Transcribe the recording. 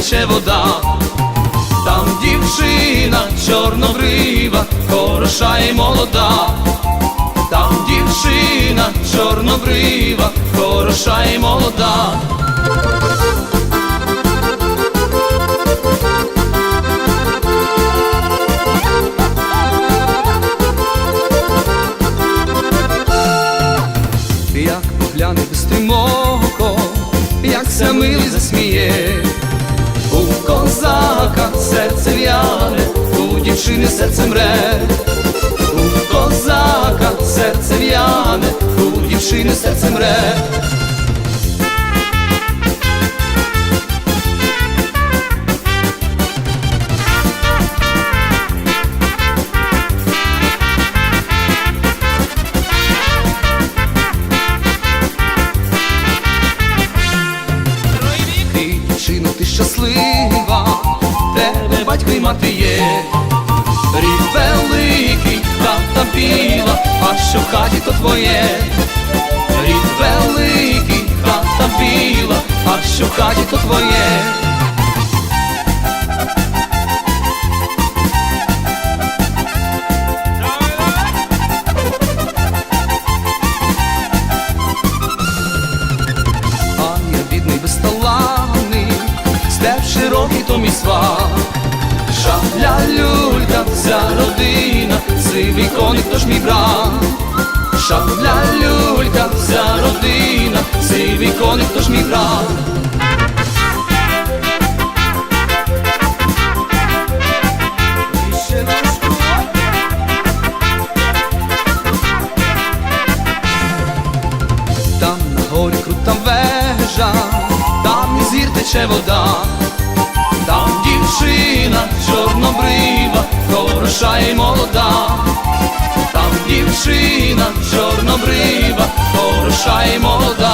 тече вода, там дівчина чорнобрива, хороша і молода, там дівчина чорнобрива, хороша і молода. Як погляне бистрімоко, як ся милий засміє, у козака серце в'яне, у дівчини серце мре, у козака серце в'яне, у дівчини серце мре. Ти щаслива, тебе батько й мати є, рід великий, хата біла, а що в хаті, то твоє, рід великий, хата біла, а що в хаті, то твоє. Степ широкий то мій сват. Шабля люлька, вся родина, сивий коник, то ж мій брат. Шабля люлька, вся родина, сивий коник, то ж мій брат. Там на горі крута вежа, тече вода, там дівчина чорнобрива, хороша і молода, там дівчина чорнобрива, хороша і молода.